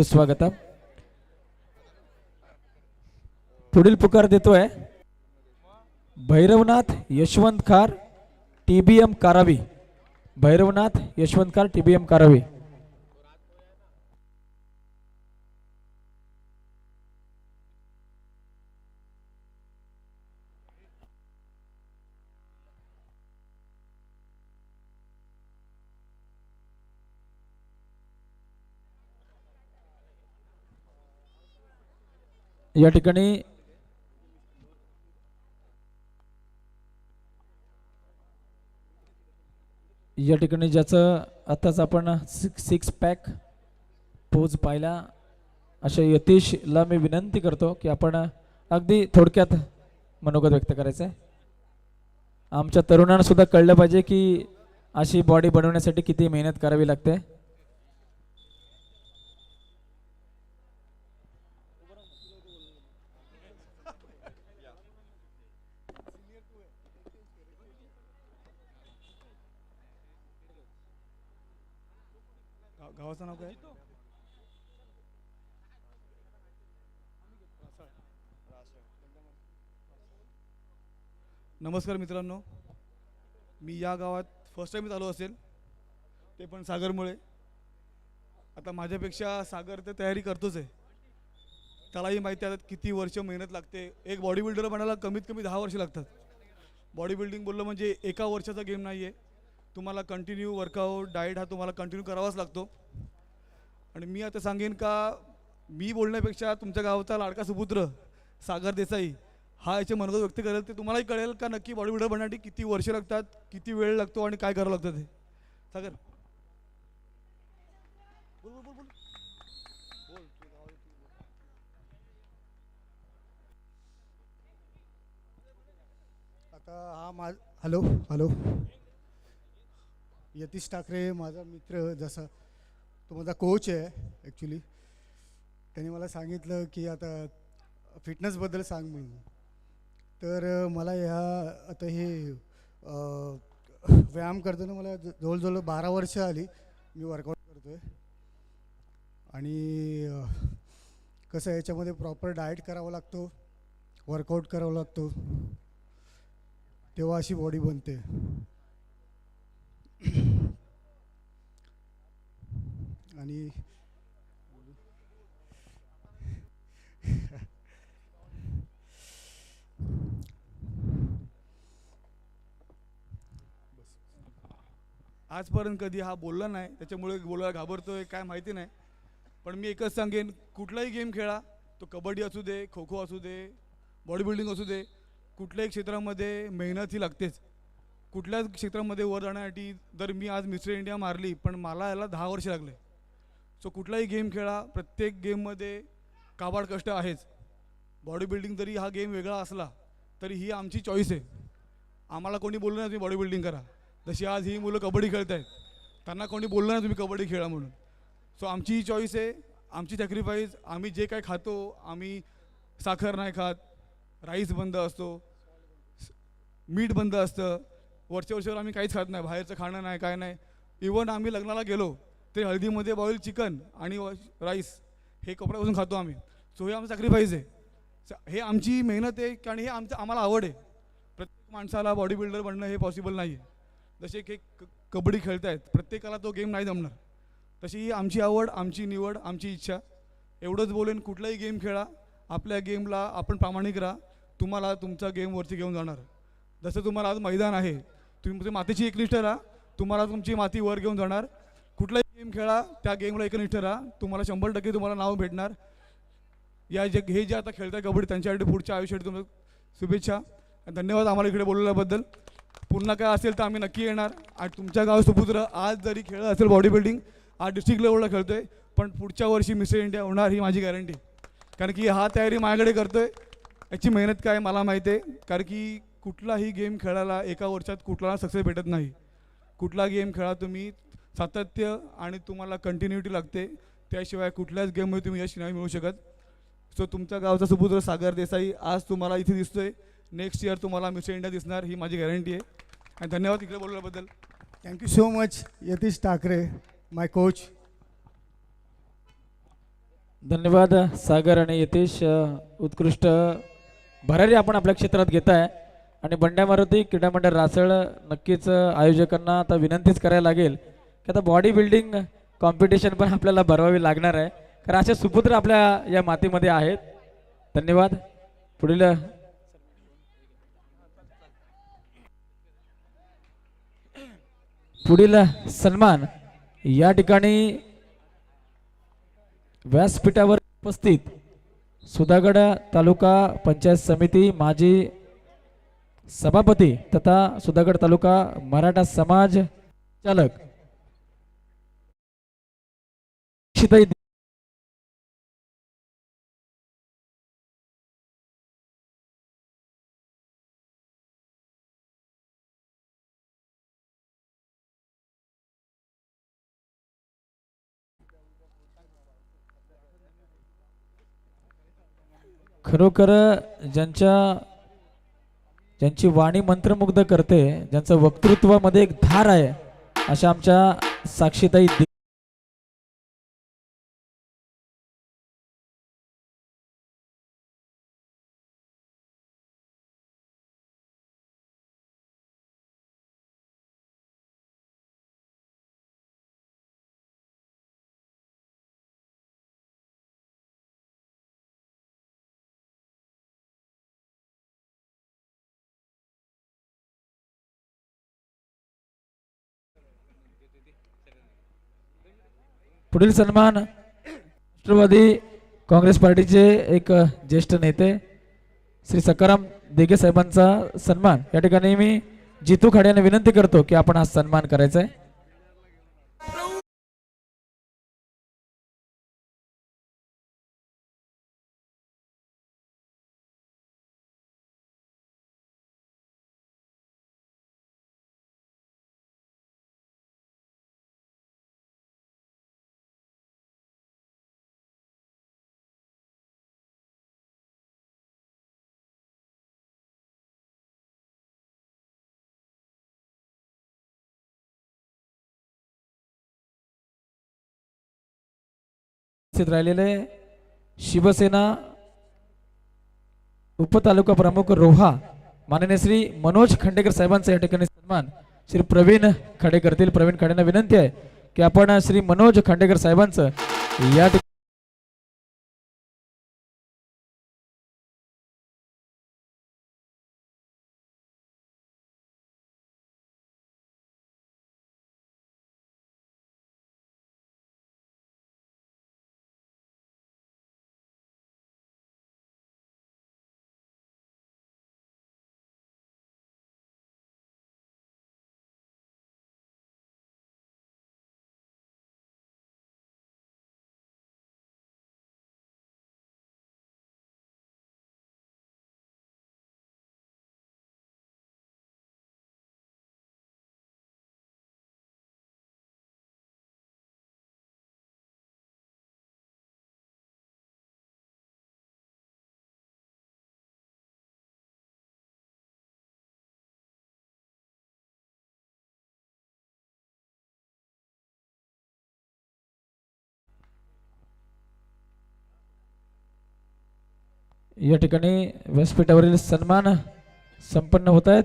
सुस्वागतम. पुढील पुकार देतोय. भैरवनाथ यशवंत खार टीबीएम कारावी. भैरवनाथ यशवंत खार टीबीएम कारावी. या ठिकाणी या ठिकाणी ज्याचं आत्ताच आपण सिक्स सिक्स पॅक पोज पाहिला. अशा यतीशला मी विनंती करतो की आपण अगदी थोडक्यात मनोगत व्यक्त करायचं आहे आमच्या तरुणांना सुद्धा कळलं पाहिजे की अशी बॉडी बनवण्यासाठी किती मेहनत करावी लागते. गाव- नाव काय नमस्कार मित्रांनो. मी या गावात फर्स्ट टाईम आलो असेल. ते पण सागरमुळे. आता माझ्यापेक्षा सागर तर तयारी करतोच आहे. त्यालाही माहिती आहे किती वर्ष मेहनत लागते. एक बॉडी बिल्डर बनायला कमीत कमी दहा वर्ष लागतात. बॉडी बिल्डिंग बोललं म्हणजे एका वर्षाचा गेम नाही आहे तुम्हाला कंटिन्यू वर्कआउट डाएट हा तुम्हाला कंटिन्यू करावाच लागतो. आणि मी आता सांगेन का मी बोलण्यापेक्षा तुमच्या गावचा लाडका सुपुत्र सागर देसाई हा याचे मनोगत व्यक्त करेल. ते तुम्हालाही कळेल का नक्की बॉडी बिल्डर बनण्यासाठी किती वर्ष लागतात किती वेळ लागतो आणि काय करावं लागतं ते. सागर. बोल, बोल, बोल, बोल. आता हा माझ हॅलो हॅलो. यतीश ठाकरे माझा मित्र जसा तो माझा कोच आहे ॲक्च्युली त्याने मला सांगितलं की आता फिटनेसबद्दल सांग म्हणून. तर मला ह्या आता हे व्यायाम करताना मला ज- जवळजवळ बारा वर्ष आली मी वर्कआउट करतो आहे आणि कसं आहे याच्यामध्ये प्रॉपर डाएट करावा लागतो वर्कआउट करावा लागतो. तेव्हा अशी बॉडी बनते. आणि आजपर्यंत कधी हा बोलला नाही त्याच्यामुळे बोलायला घाबरतोय काय माहिती नाही. पण मी एकच सांगेन कुठलाही गेम खेळा तो कबड्डी असू दे खो खो असू दे बॉडी बिल्डिंग असू दे कुठल्याही क्षेत्रामध्ये मेहनत ही लागतेच. कुठल्याच क्षेत्रामध्ये वर जाण्यासाठी जर मी आज मिस्टर इंडिया मारली पण मला याला दहा वर्ष लागले. सो कुठलाही गेम खेळा प्रत्येक गेममध्ये काबाड कष्ट आहेच. बॉडी बिल्डिंग जरी हा गेम वेगळा असला तरी ही आमची चॉईस आहे. आम्हाला कोणी बोललं नाही तुम्ही बॉडी बिल्डिंग करा. जशी आज ही मुलं कबड्डी खेळत आहेत त्यांना कोणी बोललं नाही तुम्ही कबड्डी खेळा म्हणून. सो आमची ही चॉईस आहे आमची सॅक्रिफाईस आम्ही जे काय खातो आम्ही साखर नाही खात राईस बंद असतो मीठ बंद असतं वरच्या वर्षावर आम्ही काहीच खात नाही बाहेरचं खाणं नाही काय नाही. इवन आम्ही लग्नाला गेलो ते हळदीमध्ये बॉईल चिकन आणि राईस हे कपड्यापासून खातो आम्ही. सो हे आमचं सॅक्रिफाईस आहे. हे आमची मेहनत आहे आणि हे आमचं आम्हाला आवड आहे. प्रत्येक माणसाला बॉडी बिल्डर बनणं हे पॉसिबल नाही आहे जसे की क- कबड्डी खेळतायत प्रत्येकाला तो गेम नाही जमणार. तशी ही आमची आवड आमची निवड आमची इच्छा. एवढंच बोलेन कुठलाही गेम खेळा आपल्या गेमला आपण प्रामाणिक राहा. तुम्हाला तुमचा गेमवरती घेऊन जाणार. जसं तुम्हाला आज मैदान आहे तुम्ही तुमची मातीची एकनिष्ठ राहा तुम्हाला तुमची माती वर घेऊन जाणार. कुठलाही गेम खेळा त्या गेमला एकनिष्ठ राहा तुम्हाला शंभर टक्के तुम्हाला नाव भेटणार. या जे हे जे आता खेळताय कबड्डी त्यांच्यासाठी पुढच्या आयुष्यात तुम्हाला शुभेच्छा. आणि धन्यवाद आम्हाला इकडे बोलवल्याबद्दल. पुन्हा काय असेल तर आम्ही नक्की येणार. आणि तुमच्या गाव सुपुत्र आज जरी खेळ असेल बॉडी बिल्डिंग आज डिस्ट्रिक्ट लेवलला आहे पण पुढच्या वर्षी मिस्टर इंडिया होणार ही माझी गॅरंटी कारण की हा तयारी माझ्याकडे करतो आहे याची मेहनत काय मला माहिती आहे. कारण की कुठलाही गेम खेळायला एका वर्षात कुठला सक्सेस भेटत नाही. कुठला गेम खेळा तुम्ही सातत्य आणि तुम्हाला कंटिन्युटी लागते. त्याशिवाय कुठल्याच गेममध्ये तुम्ही यश नाही मिळू शकत. सो तुमच्या गावचा सुपुत्र सागर देसाई आज तुम्हाला इथे दिसतोय. नेक्स्ट इयर तुम्हाला मिस्टर इंडिया दिसणार ही माझी गॅरंटी आहे. आणि धन्यवाद इकडे बोलल्याबद्दल thank you so much Yatish Thackeray my coach धन्यवाद सागर आणि यतेश. उत्कृष्ट भरारी आपण आपल्या क्षेत्रात घेत आहे आणि बंड्या मारुती क्रीडा मंडळ रासळ नक्कीच आयोजकांना आता विनंतीच करायला लागेल की आता बॉडी बिल्डिंग कॉम्पिटिशन पण आपल्याला भरवावी लागणार आहे. कारण असे सुपुत्र आपल्या या मातीमध्ये आहेत. धन्यवाद. पुढील पुढील सन्मान या ठिकाणी व्यासपीठावर उपस्थित सुधागड तालुका पंचायत समिती माजी सभापती तथा सुधागड तालुका मराठा समाज चालक खरोखर ज्यांच्या ज्यांची वाणी मंत्रमुग्ध करते ज्यांचं वक्तृत्वामध्ये एक धार आहे अशा आमच्या साक्षीताई पुढील सन्मान राष्ट्रवादी काँग्रेस पार्टीचे एक ज्येष्ठ नेते श्री सकाराम देगे साहेबांचा सन्मान. या ठिकाणी मी जितू खाड्याने विनंती करतो की आपण हा सन्मान करायचा आहे. उपस्थित राहिलेले शिवसेना उपतालुका प्रमुख रोहा माननीय श्री मनोज खंडेकर साहेबांचा या ठिकाणी सन्मान. श्री प्रवीण खडे करतील. प्रवीण खडेंना विनंती आहे की आपण श्री मनोज खांडेकर साहेबांचं या ठिकाणी या ठिकाणी व्यासपीठावरील सन्मान संपन्न होत आहेत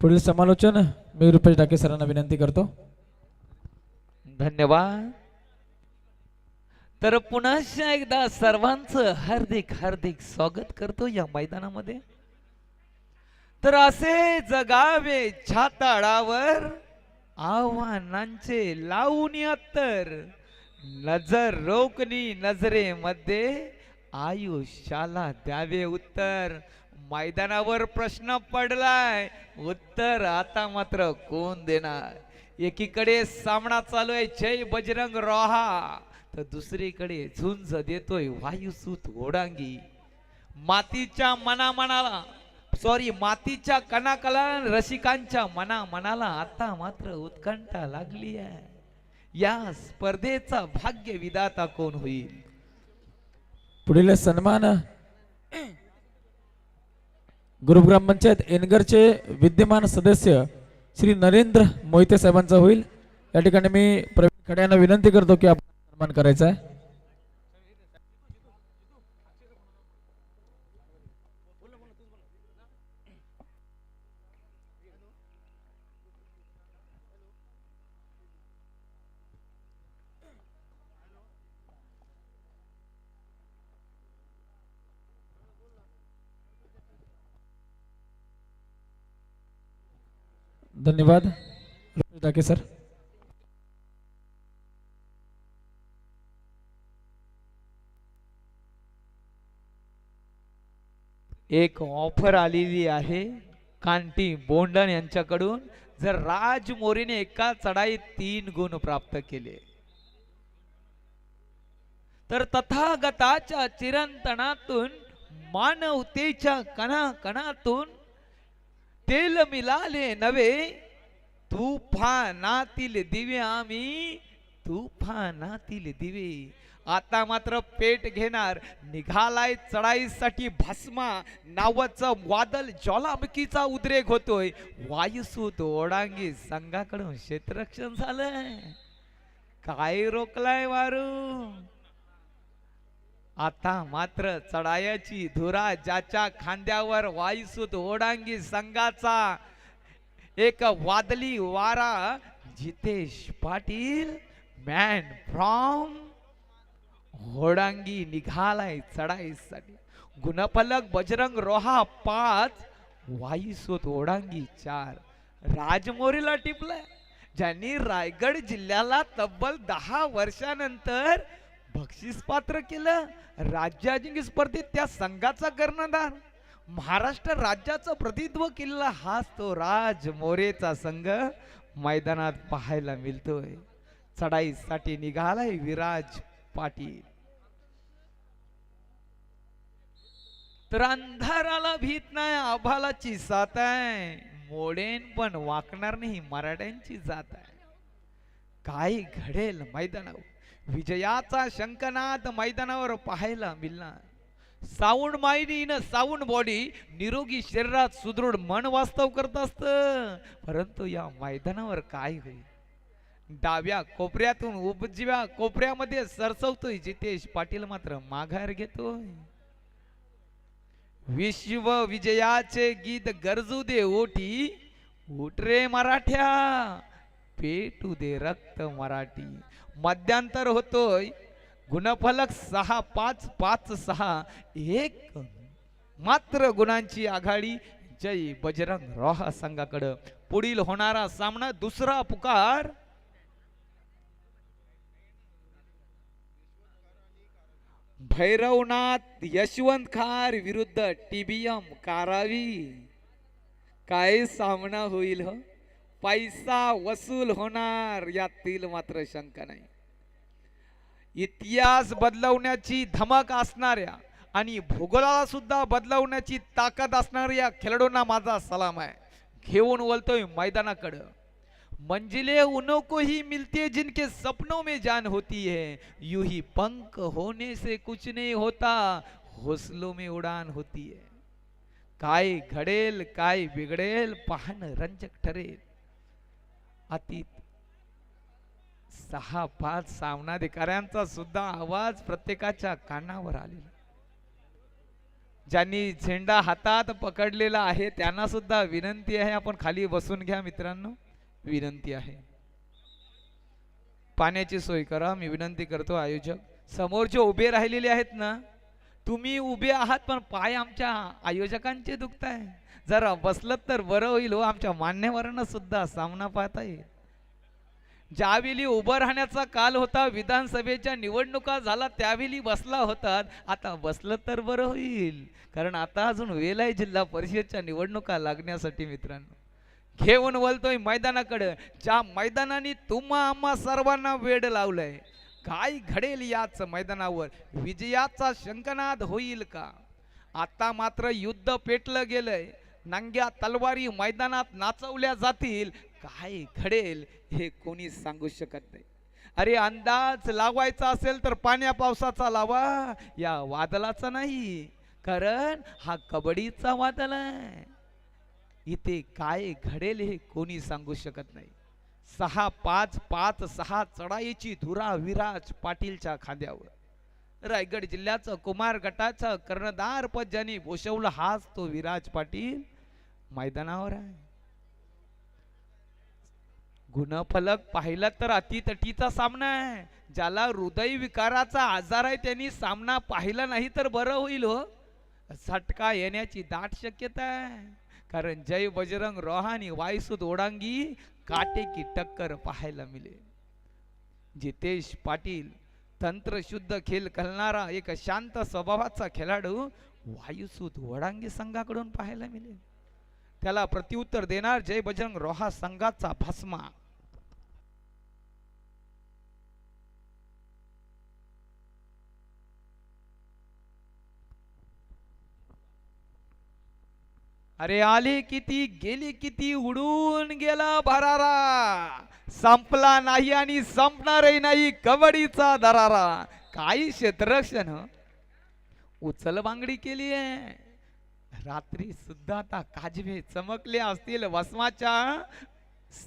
पुढील समालोचन मी रुपेश डाके सरांना विनंती करतो. धन्यवाद. तर पुन्हा एकदा सर्वांचं हार्दिक हार्दिक स्वागत करतो या मैदानामध्ये. तर असे जगावे छाताळावर आव्हानांचे लावून अत्तर नजर रोखणी नजरेमध्ये. आयुष्याला द्यावे उत्तर. मैदानावर प्रश्न पडलाय. उत्तर आता मात्र कोण देणार? एकीकडे सामना चालू आहे जय बजरंग रोहा. तर दुसरीकडे झुंज देतोय वायुसूत ओढांगी. मातीच्या मना मनाला सॉरी मातीच्या कणाकला रसिकांच्या मना मनाला आता मात्र उत्कंठा लागली आहे या स्पर्धेचा भाग्य विधाता कोण होईल? पुढील सन्मान. गुरुग्राम पंचायत एनगरचे विद्यमान सदस्य श्री नरेंद्र मोहिते साहेबांचा होईल. या ठिकाणी मी प्रवीण खड्यांना विनंती करतो की आपण सन्मान करायचा आहे. धन्यवाद। डाके सर। एक ऑफर आलेली आहे कांटी बोंडन यांच्याकडून. जर राजमोरीने एका चढाईत तीन गुण प्राप्त केले तर तथागताच्या चिरंतनातून मानवतेच्या कणा कणातून तेल मिलाले नवे तुफानातील दिवे आम्ही तुफानातील दिवे. आता मात्र पेट घेणार निघालाय चढाईसाठी भस्मा. नावाचं वादल ज्वालामुखीचा उद्रेक होतोय. वायुसूत ओढांगी संघाकडून क्षेत्ररक्षण झालंय. काय रोखलाय वारू? आता मात्र चढायाची धुरा ज्याच्या खांद्यावर वाईसूत ओडांगी संघाचा एक वादली वारा जितेश पाटील मॅन फ्रॉम होडांगी निघालाय चढाईसाठी. गुणफलक बजरंग रोहा पाच वाईसूत ओडांगी चार. राजमोरीला टिपलाय. ज्यांनी रायगड जिल्ह्याला तब्बल दहा वर्षानंतर बक्षीस पात्र केलं राज्याजिंक्य स्पर्धेत त्या संघाचा कर्णधार. महाराष्ट्र राज्याचं प्रतित्व केलेला हाच तो राज मोरेचा संघ मैदानात पाहायला मिळतोय. चढाईसाठी निघालाय विराज पाटील. तर अंधाराला भीत नाही आभालाची साथ आहे. मोडेन पण वाकणार नाही मराठ्यांची जात आहे. काय घडेल मैदानावर. विजयाचा शंकनाद मैदानावर पाहायला मिळणार. Sound mind in sound body निरोगी शरीरात सुदृढ मन वास्तव करत असत. परंतु या मैदानावर काय होईल? डाव्या कोपऱ्यातून उपजीव्या कोपऱ्यामध्ये सरसवतोय जितेश पाटील मात्र माघार घेतोय. विश्व विजयाचे गीत गरजू दे ओटी उठ रे मराठ्या पेटू दे रक्त मराठी. मध्यांतर होतोय. गुणफलक सहा पाच पाच सहा एक. मात्र गुणांची आघाडी जय बजरंग रोहा संघाकडं. पुढील होणारा सामना दुसरा पुकार. भैरवनाथ यशवंत खार विरुद्ध टीबीएम कारावी. काय सामना होईल हो? पैसा वसूल होणार यातील मात्र शंका नाही. इतिहास बदलवण्याची धमक असणाऱ्या आणि भूगोलाला सुद्धा बदलवण्याची ताकद असणाऱ्या खेळाडूंना माझा सलाम आहे. घेऊन बोलतोय मैदानाकडं. मंजिले उन्हों ही मिलती है जिनके सपनों में जान होती है. यूं ही पंख होने से कुछ नहीं होता हौसलों में उड़ान होती है. काय घडेल काय बिघडेल पाहणं रंजक ठरेल. अतीत सहा पाच सामनाधिकाऱ्यांचा सुद्धा आवाज प्रत्येकाच्या कानावर आलेला. ज्यांनी झेंडा हातात पकडलेला आहे त्यांना सुद्धा विनंती आहे आपण खाली बसून घ्या मित्रांनो. विनंती आहे. पाण्याची सोय करा मी विनंती करतो आयोजक. समोर जे उभे राहिलेले आहेत ना तुम्ही उभे आहात पण पाय आमच्या आयोजकांचे दुखत आहे जरा बसलत तर बरं होईल हो आमच्या मान्यवरांना सुद्धा सामना पाहता येईल. ज्यावेळी उभं राहण्याचा काल होता विधानसभेच्या निवडणुका झाला त्यावेळी बसला होतात आता बसलं तर बरं होईल. कारण आता अजून वेळ आहे जिल्हा परिषदच्या निवडणुका लागण्यासाठी मित्रांनो. घेऊन वलतोय मैदानाकडं. ज्या मैदानाने तुम्हा आम्हा सर्वांना वेड लावलंय. काय घडेल याच मैदानावर? विजयाचा शंकनाद होईल का? आता मात्र युद्ध पेटलं गेलंय. नंग्या तलवारी मैदानात नाचवल्या जातील. काय घडेल हे कोणी सांगू शकत नाही. अरे अंदाज लावायचा असेल तर पाण्या पावसाचा लावा या वादलाचा नाही. कारण हा कबड्डीचा वादल आहे. इथे काय घडेल हे कोणी सांगू शकत नाही. सहा पाच पाच सहा चढाईची धुरा विराज पाटीलच्या खांद्यावर. रायगड जिल्ह्याचं कुमार गटाचं कर्णधार पद ज्यांनी भूषवलं हाच तो विराज पाटील मैदानावर आहे. गुणफलक पाहिलं तर अतितटीचा सामना आहे. ज्याला हृदय विकाराचा आजार आहे त्यांनी सामना पाहिला नाही तर बरं होईल हो. झटका येण्याची दाट शक्यता आहे. कारण जय बजरंग रोहानी वायसुद ओडांगी काटे की टक्कर पाहायला मिळेल जितेश पाटील तंत्रशुद्ध खेळ खेळणारा एक शांत स्वभावाचा खेळाडू वायुसूत वडांगी संघाकडून पाहायला मिळेल त्याला प्रत्युत्तर देणार जय बजरंग रोहा संघाचा भस्मा. अरे आली किती गेली किती उडून गेला भरारा. संपला नाही आणि संपणारही नाही कबड्डीचा दरारा. काही क्षेत्ररक्षण उचल बांगडी केली आहे. रात्री सुद्धा आता काजवे चमकले असतील वसमाच्या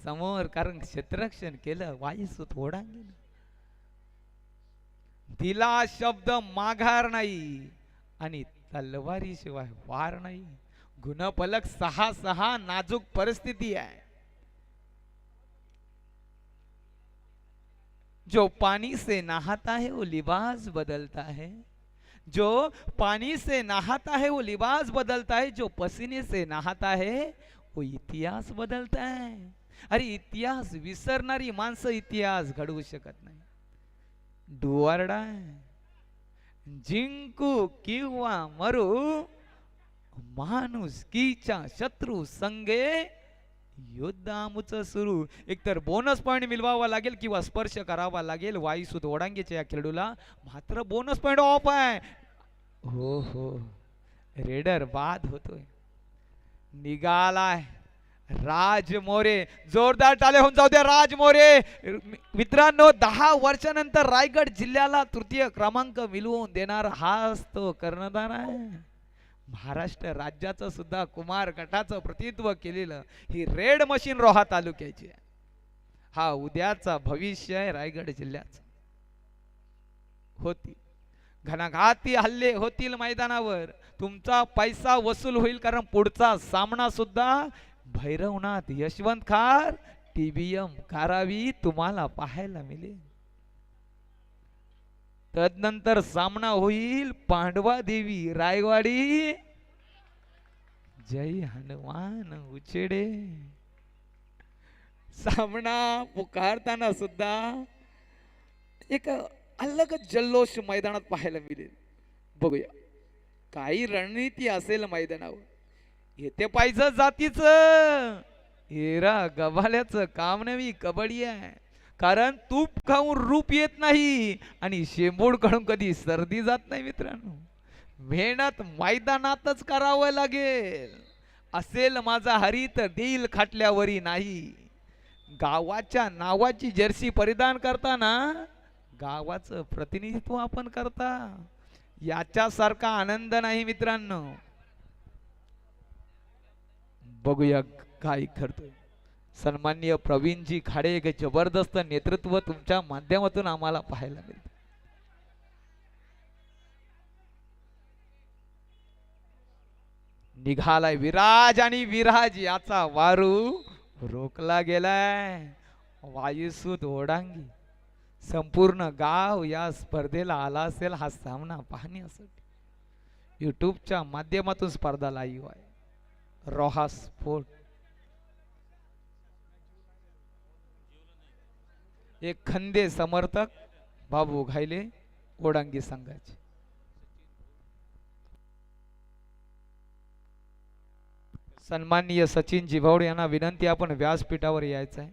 समोर कारण क्षेत्ररक्षण केलं वाईस थोडा गेलं. दिला शब्द माघार नाही आणि तलवारी शिवाय वार नाही. गुणफलक सहा सहा नाजूक परिस्थिती आहे. जो पानी से नहाता है वो लिबास बदलता है. जो पानी से नहाता है वो लिबास बदलता है. जो पसीने से नहाता है वो इतिहास बदलता है. अरे इतिहास विसरणारी माणसं इतिहास घडवू शकत नाही. डुवारडा जिंकू किंवा मरू माणूस कीच्या शत्रू संगे युद्ध सुरू. एकतर बोनस पॉईंट मिळवावा लागेल किंवा स्पर्श करावा लागेल. वायुसूत ओडांगेच्या या खेळाडूला मात्र बोनस पॉईंट ऑफ आहे. हो हो. रेडर बाद होतोय. निघालाय. राज मोरे. जोरदार टाले होऊन जाऊ द्या राज मोरे. मित्रांनो दहा वर्षानंतर रायगड जिल्ह्याला तृतीय क्रमांक मिळवून देणार हाच तो कर्णधार आहे. महाराष्ट्र राज्याचं सुद्धा कुमार गटाचं प्रतिनिधित्व केलेलं ही रेड मशीन रोहा तालुक्याची आहे. हा उद्याचा भविष्य आहे रायगड जिल्ह्याचा. होती. घनाघाती हल्ले होतील मैदानावर. तुमचा पैसा वसूल होईल कारण पुढचा सामना सुद्धा भैरवनाथ यशवंत खार टीबीएम कारावी तुम्हाला पाहायला मिळेल. तदनंतर सामना होईल पांडवा देवी रायवाडी. जय हनुमान उचेडे. सामना पुकारताना सुद्धा एक अलग जल्लोष मैदानात पाहायला मिळेल. बघूया. काही रणनीती असेल मैदानावर. येते पाहिजे जातीच. हेरा गभाल्याचं काम नवी कबड्डी आहे. कारण तूप खाऊन रूप येत नाही आणि शेंबूड काढून कधी सर्दी जात नाही मित्रांनो. मेहनत मैदानातच करावं लागेल. असेल माझा हरी तर देईल खाटल्यावरी नाही. गावाच्या नावाची जर्सी परिधान करताना गावाचं प्रतिनिधित्व आपण करता. याच्यासारखा आनंद नाही मित्रांनो. बघूया काय करतोय. सन्माननीय प्रवीणजी खाडे एक जबरदस्त नेतृत्व तुमच्या माध्यमातून आम्हाला पाहायला मिळतं. निघालाय विराज आणि विराज याचा वारू रोखला गेलाय. वायुसूत ओढांगी संपूर्ण गाव या स्पर्धेला आला असेल हा सामना पाहण्यासाठी. युट्यूबच्या माध्यमातून स्पर्धा लाईव्ह आहे. रोहा स्पोर्ट. एक खंदे समर्थक बाबू घायले ओडांगी संघाचे. सन्माननीय सचिन जिभावडे यांना विनंती आपण व्यासपीठावर यायचं आहे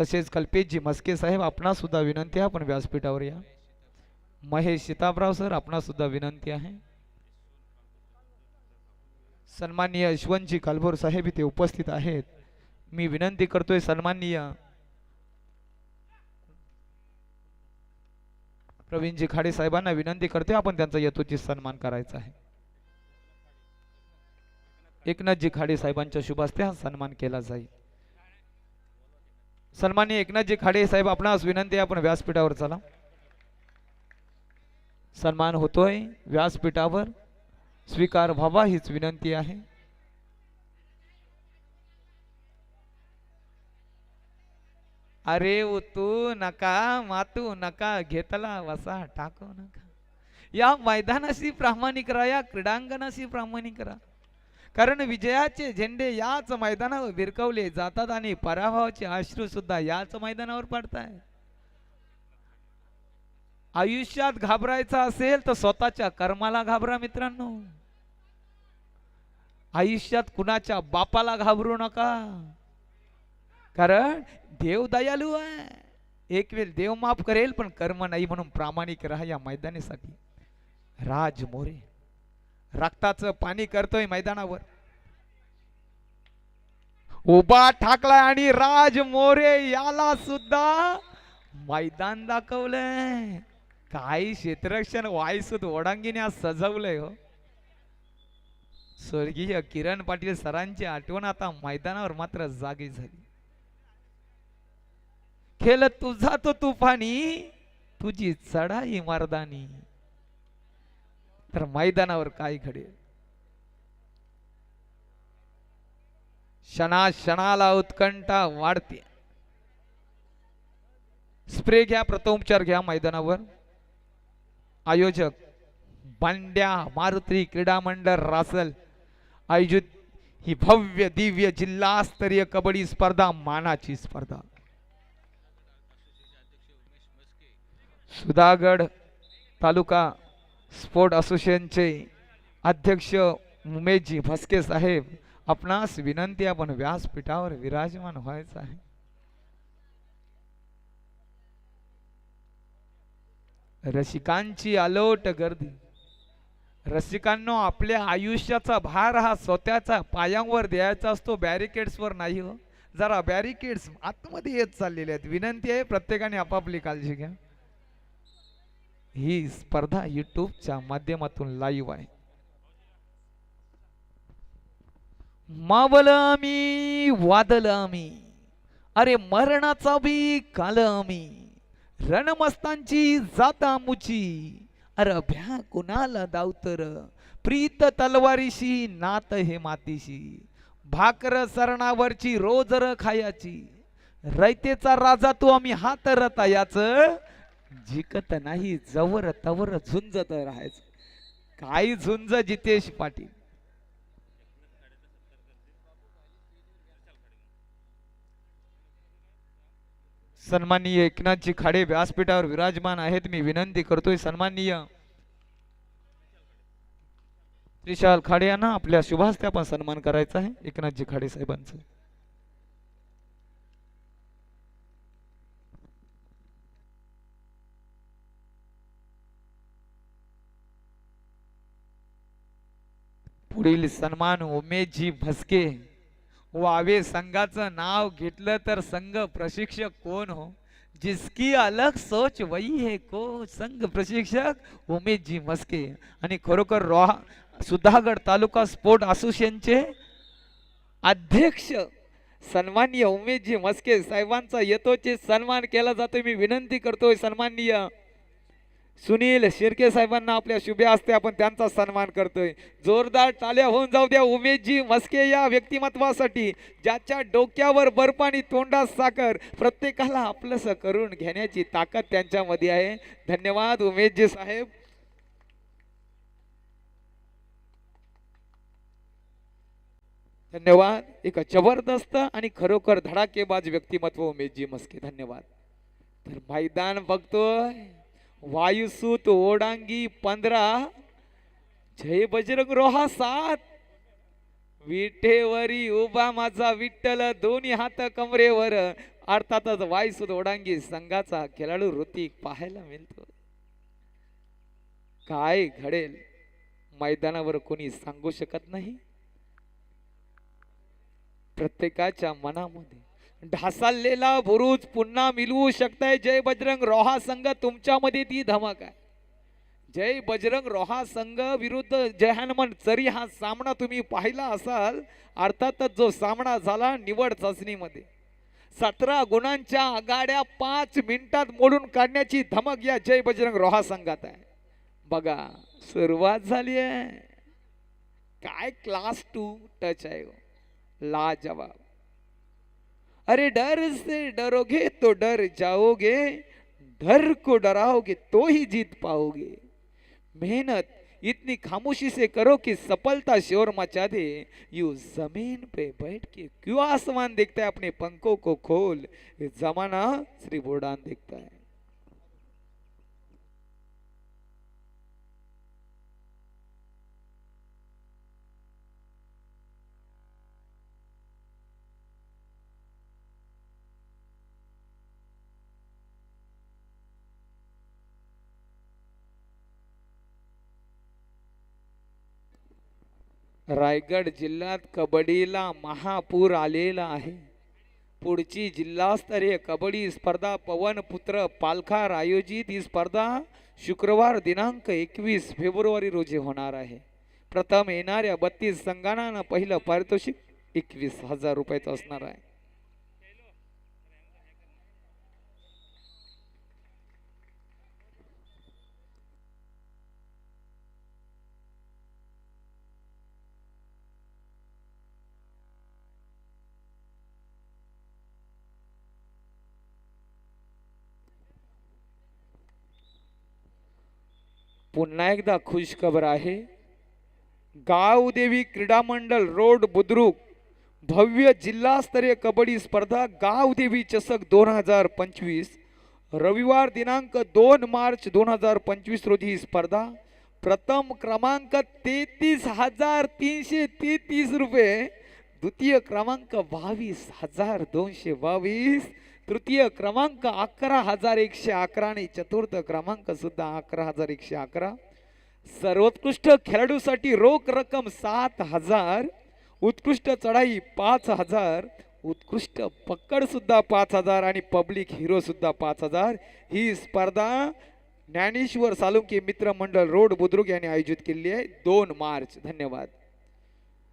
तसेच कल्पेशजी मस्के साहेब आपणा सुद्धा विनंती आहे आपण व्यासपीठावर या. महेश सीताबराव सर आपणा सुद्धा विनंती आहे. सन्माननीय यशवंतजी कालभोर साहेब इथे उपस्थित आहेत. मी विनंती करतोय सन्माननीय प्रवीणजी खाडे साहेबांना विनंती करते आपण त्यांचा यथोचित सन्मान करायचा आहे. एकनाथजी खाडे साहेबांच्या शुभास्ते हा सन्मान केला जाईल. सन्माननीय एकनाथजी खाडे साहेब आपणास विनंती आहे आपण व्यासपीठावर चला. सन्मान होतोय व्यासपीठावर स्वीकार व्हावा हीच विनंती आहे. अरे तू नका मातू नका घेतला वसा टाकू नका. या मैदानाशी प्रामाणिक राहा या क्रीडांगणाशी प्रामाणिक राहा कारण विजयाचे झेंडे याच मैदानावर भिरकवले जातात आणि पराभवाचे अश्रू सुद्धा याच मैदानावर पडताय. आयुष्यात घाबरायचं असेल तर स्वतःच्या कर्माला घाबरा मित्रांनो. आयुष्यात कुणाच्या बापाला घाबरू नका. कारण देव दयालू आहे. एक वेळ देव माफ करेल पण कर्म नाही म्हणून प्रामाणिक राहा या मैदानीसाठी. राज मोरे. रक्ताचं पाणी करतोय मैदानावर. उभा ठाकलाय आणि राज मोरे याला सुद्धा मैदान दाखवलंय. काही क्षेत्रक्षण वायसूत ओडांगीने आज सजवलंय हो. स्वर्गीय किरण पाटील सरांची आठवण आता मैदानावर मात्र जागी झाली. खेळ तुझा तो तुफानी तुझी चढाई मर्दानी. तर मैदानावर काय घडेल? क्षणा क्षणाला उत्कंठा वाढते. स्प्रे घ्या प्रथमोपचार घ्या मैदानावर. आयोजक बांड्या मारुती क्रीडा मंडळ रासल आयोजित ही भव्य दिव्य जिल्हास्तरीय कबड्डी स्पर्धा मानाची स्पर्धा. सुधागड तालुका स्पोर्ट असोसिएशनचे अध्यक्ष उमेशजी भस्के साहेब आपणास विनंती आपण व्यासपीठावर विराजमान व्हायचं आहे. रसिकांची अलोट गर्दी. रसिकांनो आपल्या आयुष्याचा भार हा स्वतःचा पायांवर द्यायचा असतो बॅरिकेड्सवर नाही हो. जरा बॅरिकेड्स आतमध्ये येत चाललेले आहेत. विनंती आहे प्रत्येकाने आपापली काळजी घ्या. ही स्पर्धा युट्यूबच्या माध्यमातून लाईव्ह आहे. मावल आम्ही वादल आम्ही अरे मरणाचा बी काल आम्ही रणमस्तांची जाता मुची अरे भ्या कुणाला दावतर प्रीत तलवारीशी नात हे मातीशी भाकर सरणावरची रोज र खायाची रयतेचा राजा तू आम्ही हात रतायाच जिकत नाही जवर तवर झुंजत राहायचं. काही झुंज जितेश पाटील. सन्माननीय एकनाथजी खाडे व्यासपीठावर विराजमान आहेत. मी विनंती करतोय सन्माननीय त्रिशाल खाडे यांना आपल्या शुभास्ते आपण सन्मान करायचा आहे. एकनाथजी खाडे साहेबांचं. पुढील सन्मान उमेशजी भस्के. वावे संघाचं नाव घेतलं तर संघ प्रशिक्षक कोण हो? जिसकी अलग सोच वही है को? संघ प्रशिक्षक उमेशजी मस्के आणि खरोखर रोहा सुधागड तालुका स्पोर्ट असोसिएशनचे अध्यक्ष सन्माननीय उमेशजी मस्के साहेबांचा येतोचे सन्मान केला जातोय मी विनंती करतोय सन्माननीय सुनील शिर्के साहेबांना आपल्या शुभे असते आपण त्यांचा सन्मान करतोय. जोरदार टाल्या होऊन जाऊ द्या उमेशजी मस्के या व्यक्तिमत्वासाठी ज्याच्या डोक्यावर बर्फ आणि तोंडात साखर प्रत्येकाला आपलंस करून घेण्याची ताकद त्यांच्यामध्ये आहे. धन्यवाद उमेशजी साहेब. धन्यवाद. एक जबरदस्त आणि खरोखर धडाकेबाज व्यक्तिमत्व उमेशजी मस्के धन्यवाद. तर मैदान बघतोय. वायुसूत ओडांगी पंधरा जय बजरंग रोहा सात विठेवरी उभा माझा विठ्ठल दोन्ही हात कमरेवर अर्थातच वायुसूत ओडांगी संघाचा खेळाडू ऋतिक पाहायला मिळतो काय घडेल मैदानावर कोणी सांगू शकत नाही प्रत्येकाच्या मनामध्ये ढासाळलेला बुरुज पुन्हा मिळवू शकताय. जय बजरंग रोहा संघ तुमच्यामध्ये ती धमक आहे. जय बजरंग रोहा संघ विरुद्ध जय हनुमान चरी हा सामना तुम्ही पाहिला असाल अर्थातच जो सामना झाला निवड चाचणीमध्ये. सतरा गुणांच्या आघाड्या पाच मिनिटात मोडून काढण्याची धमक या जय बजरंग रोहा संघात आहे. बघा सुरुवात झाली आहे. काय क्लास टू टच आहे हो. लाजवाब. अरे डर से डरोगे तो डर जाओगे, डर को डराओगे तो ही जीत पाओगे। मेहनत इतनी खामोशी से करो कि सफलता शोर मचा दे। यू ज़मीन पे बैठ के क्यों आसमान देखता है, अपने पंखों को खोल। जमाना श्री बोडान देखता है। रायगड जिल्ह्यात कबड्डीला महापूर आलेला आहे. पुढची जिल्हास्तरीय कबड्डी स्पर्धा पवनपुत्र पालखार आयोजित ही स्पर्धा शुक्रवार दिनांक एकवीस फेब्रुवारी रोजी होणार आहे. प्रथम येणाऱ्या बत्तीस संघांना पहिलं पारितोषिक एकवीस हजार रुपयाचं असणार आहे. पुन्हा एकदा खुशखबर आहे. गावदेवी क्रीडा मंडळ रोड बुद्रुक भव्य जिल्हास्तरीय कबड्डी स्पर्धा गावदेवी चषक दोन हजार पंचवीस रविवार दिनांक दोन मार्च दोन हजार पंचवीस रोजी ही स्पर्धा. प्रथम क्रमांक तेहतीस हजार तीनशे तेहतीस रुपये द्वितीय क्रमांक बावीस हजार दोनशे बावीस तृतीय क्रमांक अकरा हजार एकशे अकरा आणि चतुर्थ क्रमांक सुद्धा अकरा हजार एकशे अकरा. सर्वोत्कृष्ट खेळाडूसाठी रोख रक्कम सात हजार उत्कृष्ट चढाई पाच हजार उत्कृष्ट पकड सुद्धा पाच हजार आणि पब्लिक हिरो सुद्धा पाच हजार. ही स्पर्धा ज्ञानेश्वर सालुंके मित्रमंडळ रोड बुद्रुक यांनी आयोजित केलेली आहे. दोन मार्च. धन्यवाद.